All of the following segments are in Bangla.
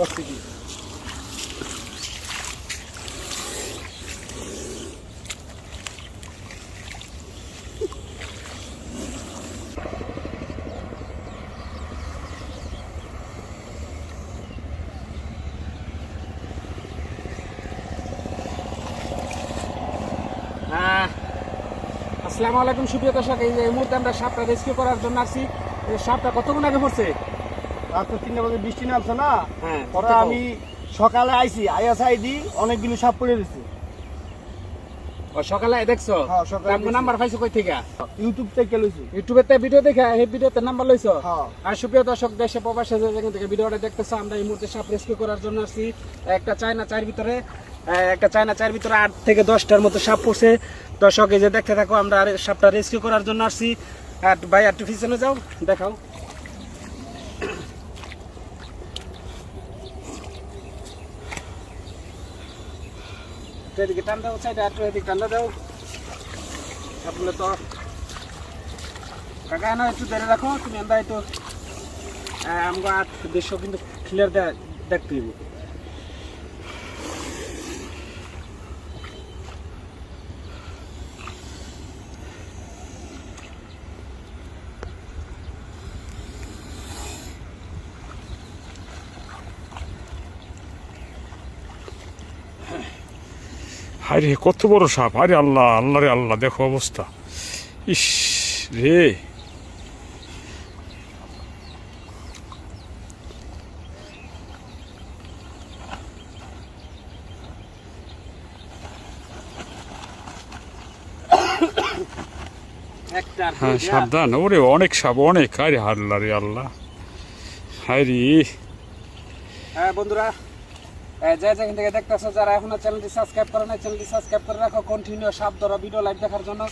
করছি কি আসসালামু আলাইকুম, সুপ্রিয় দর্শক। এই মুহূর্তে আমরা সাপটা রেস্কিউ করার জন্য আসছি। সাপটা কতক্ষণ আগে পড়ছে রাত্রে তিনটা বাজে বৃষ্টি নামছে না হ্যাঁ পরে আমি সকালে আইছি অনেকগুলো সাপ পড়ে দিছে সকালে দেখছ? হ্যাঁ, নাম্বার পাইছো কই থেকে? ইউটিউব থেকে লইছি। ইউটিউবে তে ভিডিও দেখে এই ভিডিওতে নাম্বার লইছো? হ্যাঁ। আর সুপ্রিয় দর্শক দেশে প্রবাসে যে যেখান থেকে ভিডিওটা দেখতেছো আমরা এই মুহূর্তে সাপ রেস্কিউ করার জন্য আসছি। একটা চায়না চায়ের ভিতরে একটা চায়না চায়ের ভিতরে আট থেকে দশটার মতো সাপ পড়ছে। দর্শক এই যে দেখতে থাকো আমরা আর সাপটা রেস্কিউ করার জন্য আসছি। আর ভাই একটু পিছনে যাও দেখাও। একটু এদিকে টান দাও, সাইডে একটু এদিকে টান দাও সাপগুলো তো কাকা না একটু ধরে রাখো, তুমি আমরা একটু আমগো আট দেড়শো কিন্তু ক্লিয়ার দেখতে দিব আরে কত বড় সাপ। আরে আল্লাহ আল্লাহ রে আল্লাহ, দেখো অবস্থা। ইস রে। হ্যাঁ। সাবধান। ওরে, অনেক সাপ, অনেক। আরে আল্লাহ রে আল্লাহ। হায় রে। হ্যাঁ বন্ধুরা। যে যেখান থেকে দেখতেছো যারা এখনও চ্যানেলটি সাবস্ক্রাইব করে না চ্যানেলটি সাবস্ক্রাইব করে রাখো। কন্টিনিউ সাপ ধরো ভিডিও লাইভ দেখার জন্য।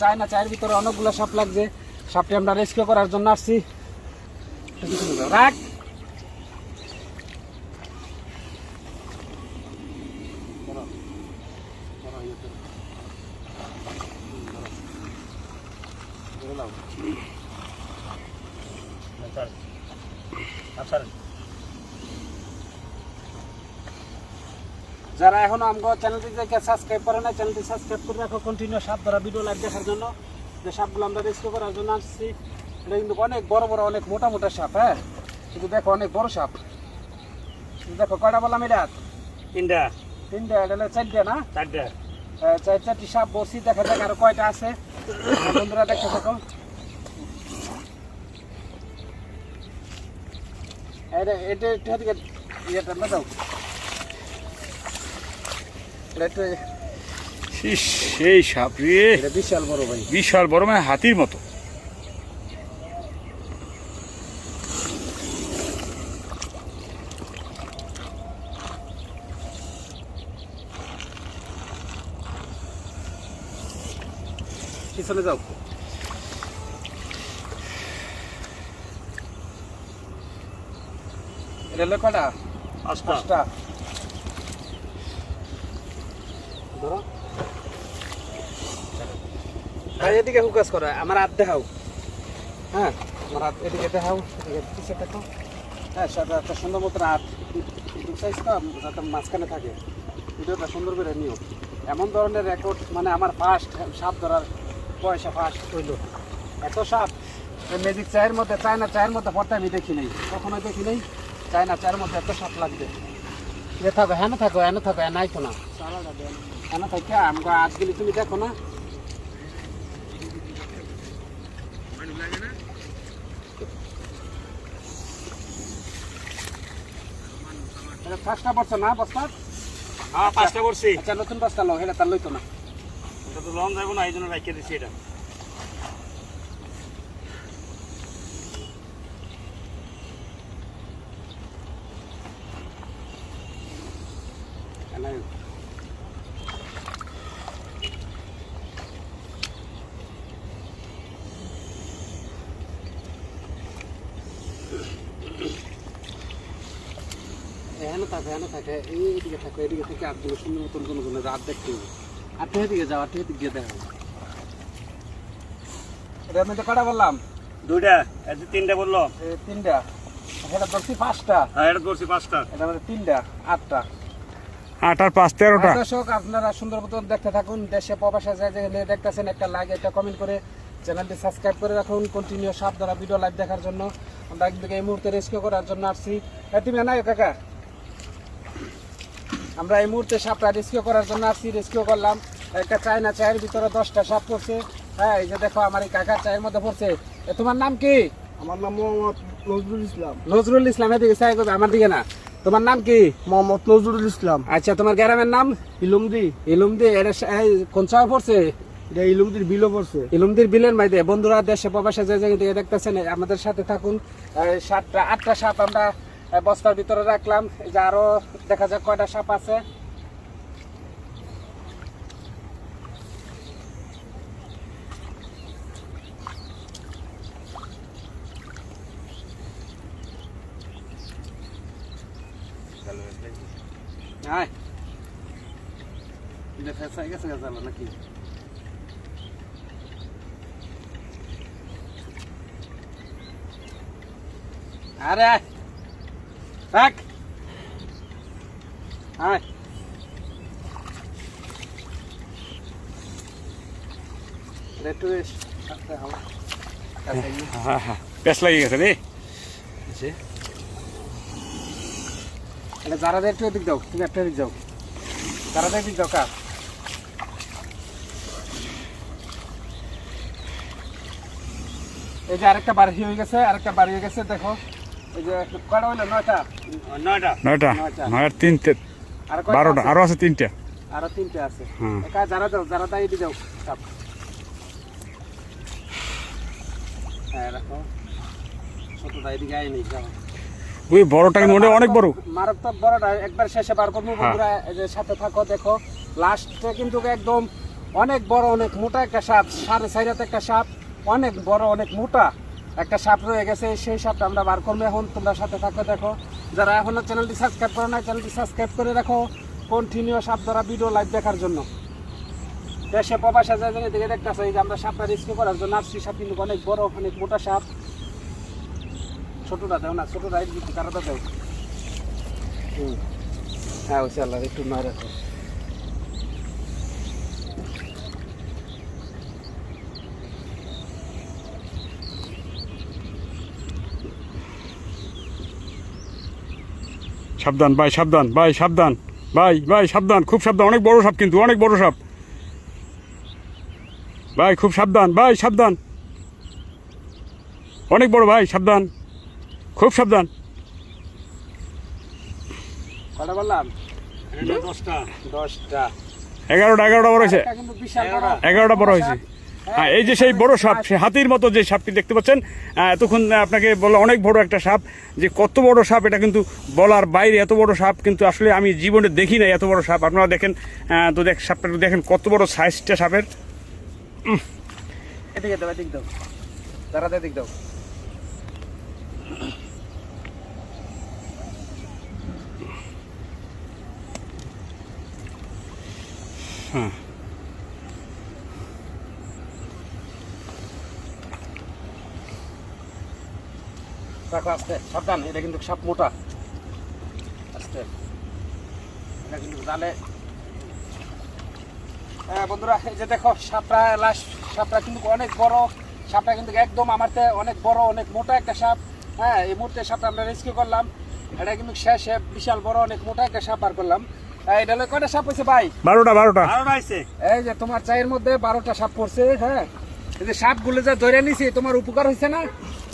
চায়না চায়ের ভিতরে অনেকগুলো সাপ লাগছে। সাপটি আমরা রেস্কিউ করার জন্য আসছি। রাখ। যারা এখনও আমগো চ্যানেলটি থেকে সাবস্ক্রাইব করে না চ্যানেলটি সাবস্ক্রাইব করে রাখো কন্টিনিউ সাপ ধরা ভিডিও লাইভ দেখার জন্য। যে সাপগুলো আমরা রেস্কিউ করার জন্য আসছি এটা কিন্তু অনেক বড় বড় অনেক মোটা মোটা সাপ হ্যাঁ? কিন্তু দেখো অনেক বড় সাপ। দেখো কয়টা বললাম এটা? তিনটা। তিনটা এটা হলো চারটা না? চারটা। চার চারটি সাপ বসি দেখা যাক আরও কয়টা আছে। বন্ধুরা দেখতে থাকো। এটা এটা ইয়েটা না দাও এটা একটু ইস সেই সাপ রে। এটা বিশাল বড় ভাই। বিশাল বড় মানে হাতির মতো। পিছনে যাও। এটা হলো কটা পাঁচটা পাঁচটা ধরো। ভাই, এদিকে ফোকাস করো, আমার হাত দেখাও। হ্যাঁ আমার হাত এদিকে দেখাও, এদিকে পিছিয়ে দেখো। হ্যাঁ সেটা একটা সুন্দর মতো হাত সাইজ তো, যাতে মাঝখানে থাকে। ভিডিওটা সুন্দর করে নিও। এমন ধরনের রেকর্ড মানে আমার ফার্স্ট সাপ ধরার পয়সা ফার্স্ট হইল এত সাপ ম্যাজিক চায়ের মধ্যে, চায়না চায়ের মধ্যে পড়তে আমি দেখি নাই। কখনো দেখি নাই, চায়না চায়ের মধ্যে এত সাপ লাগবে। এ থাকো হ্যাঁ থাকো হ্যাঁ থাকো হ্যাঁ নাই তো না। হ্যাঁ থাকো আমাকে আজকে তুমি দেখো না? ফার্স্টটা বছর না বস্তা? হ্যাঁ পাঁচটা করছি আচ্ছা নতুন বস্তা লো এটা তার লইতো না। এটা তো লন যাব না এই জন্য রাখিয়ে দিচ্ছি এটা নাই এখানে থাকে এখানে থাকে এইদিকে থাকে এদিকে থেকে আটগুলো সুন্দর মতন কোনো কোনো রাত দেখতে হবে। আর তো এদিকে যাও আর তো এদিকে দেখা এটা আমি তো কটা বললাম? দুইটা এই তিনটা বলল। তিনটা। এটা ধরছি পাঁচটা। হ্যাঁ এটা করছি পাঁচটা। এটা মানে তিনটা আটটা। আট আর পাঁচ তেরোটা। দর্শক আপনারা সুন্দর মতন দেখতে থাকুন। দেশে প্রবাসে যায় যেখানে দেখতেছেন একটা লাইক একটা কমেন্ট করে চ্যানেলটি সাবস্ক্রাইব করে রাখুন। কন্টিনিউ সব দ্বারা ভিডিও লাইভ দেখার জন্য। আমরা কিন্তু এই মুহূর্তে রেস্কিউ করার জন্য আসছি। তুমি নাই কাকা? আমরা এই মুহূর্তে সাপটা রেস্কিউ করার জন্য আসছি রেস্কিউ করলাম। একটা চায়না চায়ের ভিতরে দশটা সাপ পড়ছে। হ্যাঁ এই যে দেখো আমার এই কাকার চায়ের মধ্যে পড়ছে। তোমার নাম কি? আমার নাম মোহাম্মদ নজরুল ইসলাম। নজরুল ইসলাম এদিকে চাই করবে আমার দিকে না। তোমার নাম কি? মোহাম্মদ নজরুল ইসলাম। আচ্ছা তোমার গ্রামের নাম? ইলুমদি। ইলুমদি এটা কোন চাওয়া পড়ছে? এটা ইলুমদির বিলও পড়ছে। ইলুমদির বিলের মাইদে। বন্ধুরা দেশে প্রবাসে যে জায়গা থেকে দেখতেছেন আমাদের সাথে থাকুন। সাতটা আটটা সাপ আমরা বস্তার ভিতরে রাখলাম। এই যে আরও দেখা যাক কয়টা সাপ আছে। আরে বেশ থাকতে হবে। কাছে গিয়ে। হ্যাঁ হ্যাঁ লাগিয়ে গেছে রে। যারা একটু এদিক দাও তুমি একটা এদিক যাও যারা এদিক দাও কার এই যে আরেকটা বাড়ি হয়ে গেছে আরেকটা বাড়ি হয়ে গেছে দেখো। এই যে কয়টা নয়টা? নয়টা। নয়টা? নয়টা। নয় আর তিনটে বারোটা। আছে? আছে তিনটে। আরও তিনটে আছে। একা যারা দাও যারা দাও যাও চাপ হ্যাঁ রাখো। ছোটটা এদিকে আয় নেই যাও। ওই বড়টা কিন্তু অনেক বড়। মারাত্মক বড়টা একবার শেষে বার করব বন্ধুরা। এই যে সাথে থাকো দেখো। লাস্টে কিন্তু একদম অনেক বড় অনেক মোটা একটা সাপ। সাড়ে চাইরাতে একটা সাপ। অনেক বড় অনেক মোটা। একটা সাপ রয়ে গেছে, সেই সাপটা আমরা বার করব এখন। তোমরা সাথে থাকো, দেখো। যারা এখনও চ্যানেলটি সাবস্ক্রাইব করো না চ্যানেলটি সাবস্ক্রাইব করে রাখো। কন্টিনিউ সাপ দ্বারা ভিডিও লাইভ দেখার জন্য। দেশে প্রবাসে যে জায়গা থেকে দেখতেছে, এই যে আমরা সাপটা রেস্কিউ করার জন্য আসছি। সাপ কিন্তু অনেক বড়, অনেক মোটা সাপ। ছোটটা দেও না, ছোটটা কারাটা দেও। হ্যাঁ ওই আল্লাহ একটু নয় রাখো সাবধান ভাই সাবধান ভাই সাবধান ভাই ভাই সাবধান খুব সাবধান অনেক বড় সাপ কিন্তু অনেক বড় সাপ। ভাই খুব সাবধান ভাই সাবধান। অনেক বড় ভাই সাবধান খুব সাবধান। কটা বললাম? দশটা। দশটা। এগারোটা এগারোটা বড় হয়েছে। এটা কিন্তু বিশাল বড়। এগারোটা বড় হয়েছে। হ্যাঁ এই যে সেই বড় সাপ সে হাতির মতো যে সাপটি দেখতে পাচ্ছেন এতক্ষণ আপনাকে বলা অনেক বড় একটা সাপ যে কত বড় সাপ এটা কিন্তু বলার বাইরে এত বড় সাপ কিন্তু আসলে আমি জীবনে দেখি না এত বড় সাপ। আপনারা দেখেন তো দেখ সাপটা দেখেন কত বড় সাইজটা সাপের। হ্যাঁ। রাখো আস্তে সাবধান এটা কিন্তু সাপ মোটা। আস্তে এটা কিন্তু জালে। হ্যাঁ বন্ধুরা এই যে দেখো সাপটা লাস্ট সাপটা কিন্তু অনেক বড়। সাপটা কিন্তু একদম আমার অনেক বড় অনেক মোটা একটা সাপ। হ্যাঁ এই মুহূর্তে সাপটা আমরা রেস্কিউ করলাম। এটা কিন্তু শেষে বিশাল বড় অনেক মোটা একটা সাপ বার করলাম। এটা হলো কয়টা সাপ হয়েছে ভাই? বারোটা বারোটা। এই যে তোমার চায়ের মধ্যে বারোটা সাপ পড়ছে হ্যাঁ? এই যে সাপগুলো যা ধরে নিছি তোমার উপকার হয়েছে না?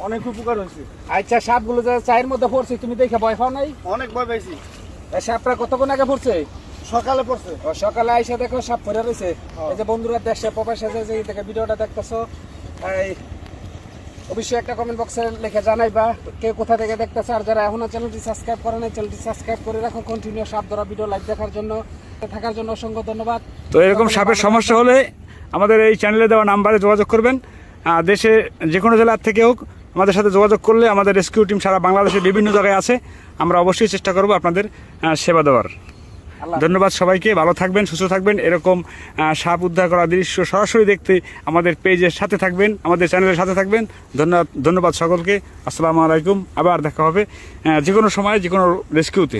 অনেক উপকার হয়েছে। আচ্ছা সাপগুলো যা চায়ের মধ্যে পড়ছে তুমি দেখে ভয় পাও নাই? অনেক ভয় পাইছি। এই সাপটা কতক্ষণ আগে পড়ছে? সকালে পড়ছে। সকালে আইসা দেখো সাপ পরে রয়েছে। এই যে বন্ধুরা দেশে প্রবাসে যে যে থেকে ভিডিওটা দেখতেছো এই অবশ্যই একটা কমেন্ট বক্সে লিখে জানাইবা কে কোথা থেকে দেখতেছে। আর যারা এখনও চ্যানেলটি সাবস্ক্রাইব করে নাই চ্যানেলটি সাবস্ক্রাইব করে রাখো কন্টিনিউ সাপ ধরা ভিডিও লাইভ দেখার জন্য। থাকার জন্য অসংখ্য ধন্যবাদ। তো এরকম সাপের সমস্যা হলে আমাদের এই চ্যানেলে দেওয়া নাম্বারে যোগাযোগ করবেন। দেশে যে কোনো জেলার থেকে হোক আমাদের সাথে যোগাযোগ করলে আমাদের রেস্কিউ টিম সারা বাংলাদেশের বিভিন্ন জায়গায় আছে। আমরা অবশ্যই চেষ্টা করব আপনাদের সেবা দেওয়ার। ধন্যবাদ সবাইকে ভালো থাকবেন সুস্থ থাকবেন। এরকম সাপ উদ্ধার করা দৃশ্য সরাসরি দেখতে আমাদের পেজের সাথে থাকবেন আমাদের চ্যানেলের সাথে থাকবেন। ধন্যবাদ ধন্যবাদ সকলকে। আসসালামু আলাইকুম আবার দেখা হবে যে কোনো সময় যে কোনো রেস্কিউতে।